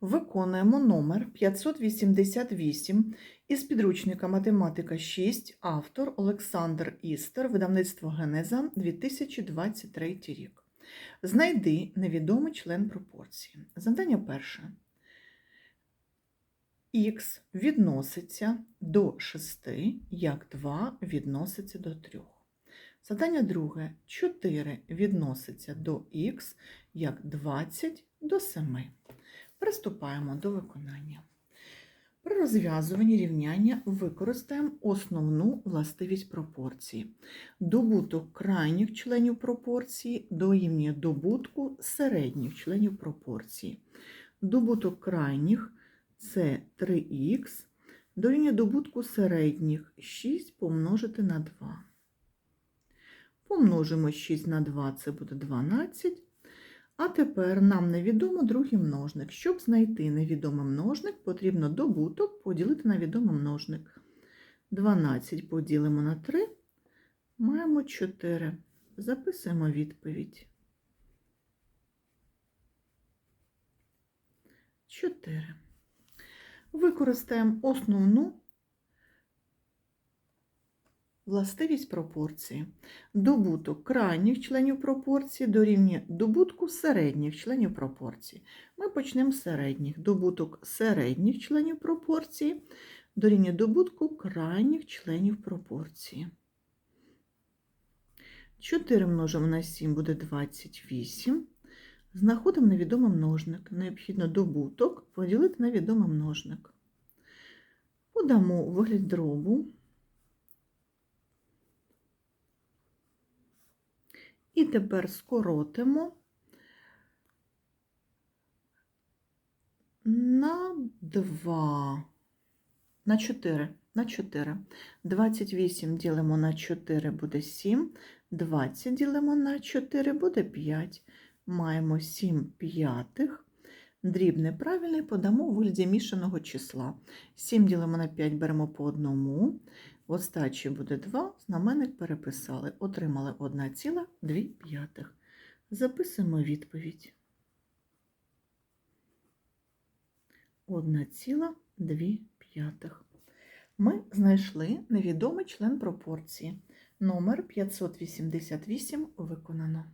Виконуємо номер 588 із підручника Математика 6, автор Олександр Істер, видавництво Генеза 2023 рік. Знайди невідомий член пропорції. Завдання перше. Х відноситься до 6, як 2 відноситься до 3. Завдання друге. 4 відноситься до х, як 20 до 7. Приступаємо до виконання. При розв'язуванні рівняння використаємо основну властивість пропорції. Добуток крайніх членів пропорції дорівнює добутку середніх членів пропорції. Добуток крайніх це 3х, дорівнює добутку середніх 6 помножити на 2. Помножимо 6 на 2, це буде 12. А тепер нам невідомо другий множник. Щоб знайти невідомий множник, потрібно добуток поділити на відомий множник. 12 поділимо на 3, маємо 4. Записуємо відповідь. 4. Використаємо основну властивість пропорції. Добуток крайніх членів пропорції дорівнює добутку середніх членів пропорції. Ми почнемо з середніх. Добуток середніх членів пропорції дорівнює добутку крайніх членів пропорції. 4 множимо на 7 буде 28. Знаходимо невідомий множник. Необхідно добуток поділити на відомий множник. Подамо вигляд дробу. І тепер скоротимо на 2, на 4, на 4. 28 ділимо на 4 буде 7, 20 ділимо на 4 буде 5. Маємо 7 п'ятих. Дріб неправильний подамо у вигляді мішаного числа. 7 ділимо на 5 беремо по одному. В остачі буде 2, знаменник переписали. Отримали 1,2. Записуємо відповідь. 1,2. Ми знайшли невідомий член пропорції. Номер 588 виконано.